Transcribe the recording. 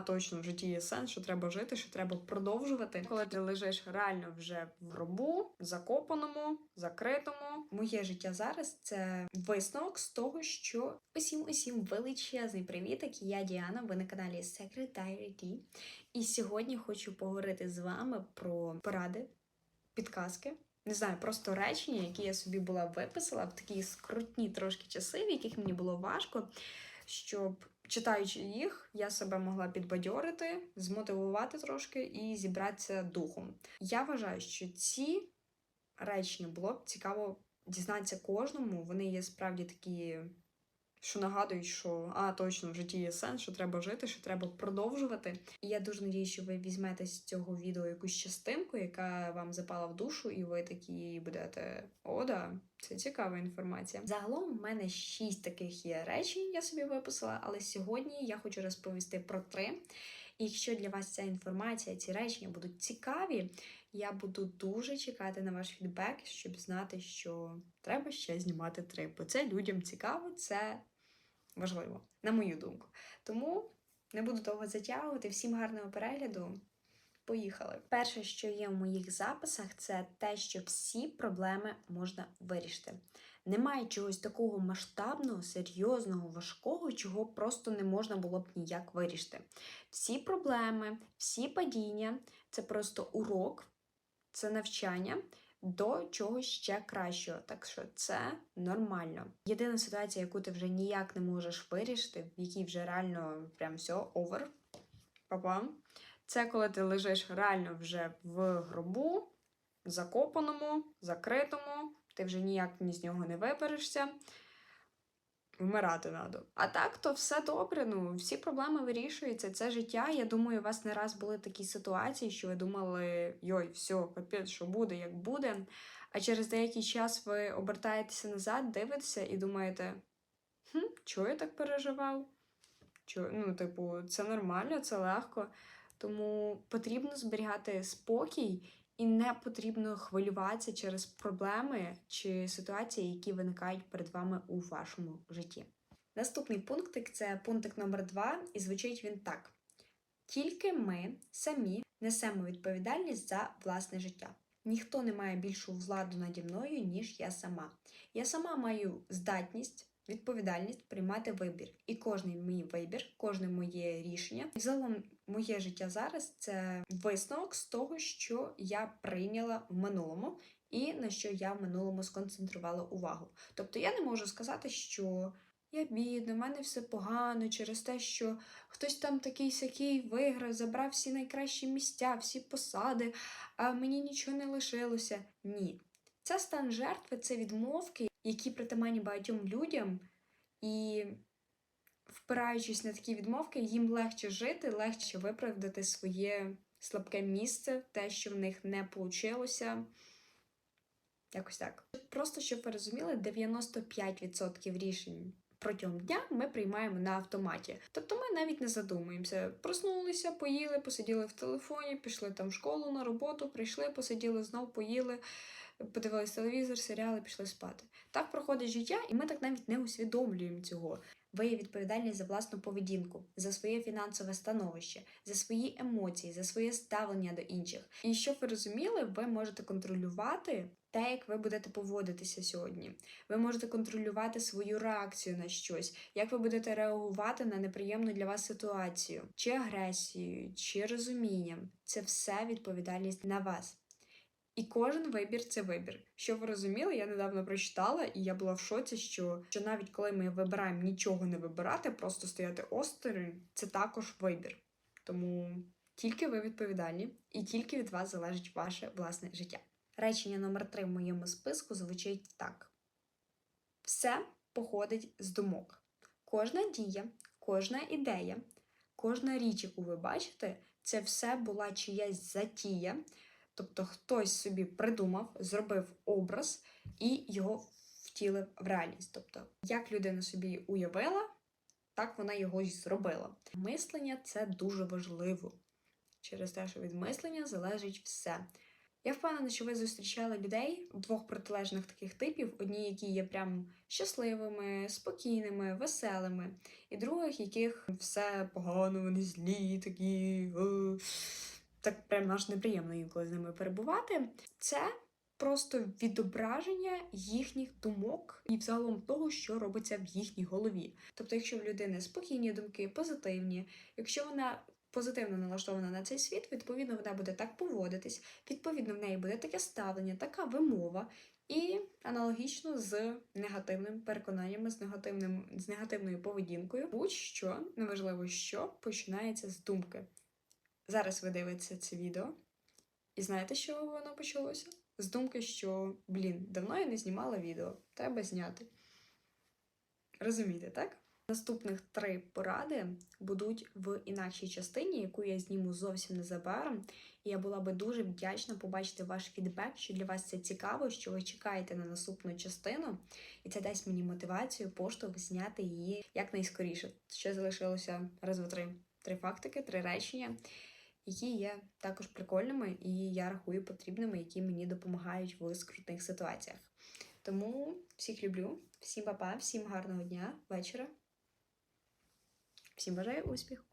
Точно в житті є сенс, що треба жити, що треба продовжувати. Коли ти лежиш реально вже в гробу, закопаному, закритому. Моє життя зараз це висновок з того, що усім усім величезний привітик. Я Діана. Ви на каналі Secret Diary. І сьогодні хочу поговорити з вами про поради, підказки. Не знаю, просто речення, які я собі була виписала в такі скрутні трошки часи, в яких мені було важко, щоб читаючи їх, я себе могла підбадьорити, змотивувати трошки і зібратися духом. Я вважаю, що ці речення було б цікаво дізнатися кожному. Вони є справді такі, що нагадують, що а точно в житті є сенс, що треба жити, що треба продовжувати. І я дуже надію, що ви візьмете з цього відео якусь частинку, яка вам запала в душу, і ви такі будете о, да, це цікава інформація. Загалом в мене шість таких є речень, я собі виписала, але сьогодні я хочу розповісти про три. І якщо для вас ця інформація, ці речення будуть цікаві, я буду дуже чекати на ваш фідбек, щоб знати, що треба ще знімати три. Бо це людям цікаво, це важливо, на мою думку. Тому не буду довго затягувати. Всім гарного перегляду. Поїхали. Перше, що є в моїх записах, це те, що всі проблеми можна вирішити. Немає чогось такого масштабного, серйозного, важкого, чого просто не можна було б ніяк вирішити. Всі проблеми, всі падіння це просто урок, це навчання до чогось ще кращого. Так що це нормально. Єдина ситуація, яку ти вже ніяк не можеш вирішити, в якій вже реально прям все овер. Папа. Це коли ти лежиш реально вже в гробу, закопаному, закритому, ти вже ніяк ні з нього не виберешся. Вмирати треба. А так, то все добре. Ну, всі проблеми вирішуються. Це життя. Я думаю, у вас не раз були такі ситуації, що ви думали, йой, все, капець, що буде, як буде. А через деякий час ви обертаєтеся назад, дивитеся і думаєте, хм, чого я так переживав? Чо, ну, типу, це нормально, це легко. Тому потрібно зберігати спокій і не потрібно хвилюватися через проблеми чи ситуації, які виникають перед вами у вашому житті. Наступний пунктик це пунктик номер два, і звучить він так: тільки ми самі несемо відповідальність за власне життя. Ніхто не має більшу владу наді мною, ніж я сама. Я сама маю здатність відповідальність приймати вибір. І кожний мій вибір, кожне моє рішення, і загалом моє життя зараз це висновок з того, що я прийняла в минулому, і на що я в минулому сконцентрувала увагу. Тобто я не можу сказати, що. Я бідна, в мене все погано через те, що хтось там такий сякий виграв, забрав всі найкращі місця, всі посади, а мені нічого не лишилося. Ні. Це стан жертви, це відмовки, які притаманні багатьом людям, і, впираючись на такі відмовки, їм легше жити, легше виправдати своє слабке місце, те, що в них не вийшло. Якось так. Просто щоб ви розуміли, 95% рішень протягом дня ми приймаємо на автоматі. Тобто ми навіть не задумуємося. Проснулися, поїли, посиділи в телефоні, пішли там в школу на роботу, прийшли, посиділи, знов поїли подивились телевізор, серіали, пішли спати. Так проходить життя, і ми так навіть не усвідомлюємо цього. Ви є відповідальні за власну поведінку, за своє фінансове становище, за свої емоції, за своє ставлення до інших. І щоб ви розуміли, ви можете контролювати те, як ви будете поводитися сьогодні. Ви можете контролювати свою реакцію на щось, як ви будете реагувати на неприємну для вас ситуацію, чи агресію, чи розумінням. Це все відповідальність на вас. І кожен вибір це вибір. Що ви розуміли, я недавно прочитала, і я була в шоці, що, що навіть коли ми вибираємо нічого не вибирати, просто стояти осторонь, це також вибір. Тому тільки ви відповідальні, і тільки від вас залежить ваше власне життя. Речення номер три в моєму списку звучить так: все походить з думок. Кожна дія, кожна ідея, кожна річ, яку ви бачите, це все була чиясь затія. Тобто хтось собі придумав, зробив образ і його втілив в реальність. Тобто, як людина собі уявила, так вона його й зробила. Мислення це дуже важливо. Через те, що від мислення залежить все. Я впевнена, що ви зустрічали людей двох протилежних таких типів: одні, які є прям щасливими, спокійними, веселими, і других, яких все погано, вони злі, такі. Так прям аж неприємно інколи з ними перебувати. Це просто відображення їхніх думок і взагалом того, що робиться в їхній голові. Тобто, якщо в людини спокійні думки, позитивні, якщо вона позитивно налаштована на цей світ, відповідно, вона буде так поводитись, відповідно, в неї буде таке ставлення, така вимова. І аналогічно з негативним переконаннями, з негативним з негативною поведінкою, будь-що неважливо, що починається з думки. Зараз ви дивитеся це відео, і знаєте, що воно почалося? З думки, що блін, давно я не знімала відео, треба зняти. Розумієте, так? Наступних три поради будуть в інакшій частині, яку я зніму зовсім незабаром. І я була би дуже вдячна побачити ваш фідбек, що для вас це цікаво, що ви чекаєте на наступну частину, і це дасть мені мотивацію, поштовх зняти її якнайскоріше. Ще залишилося раз, два, три. Три фактики, три речення, які є також прикольними і я рахую потрібними, які мені допомагають в скрутних ситуаціях. Тому всіх люблю, всім па-па, всім гарного дня, вечора. Всім бажаю успіху!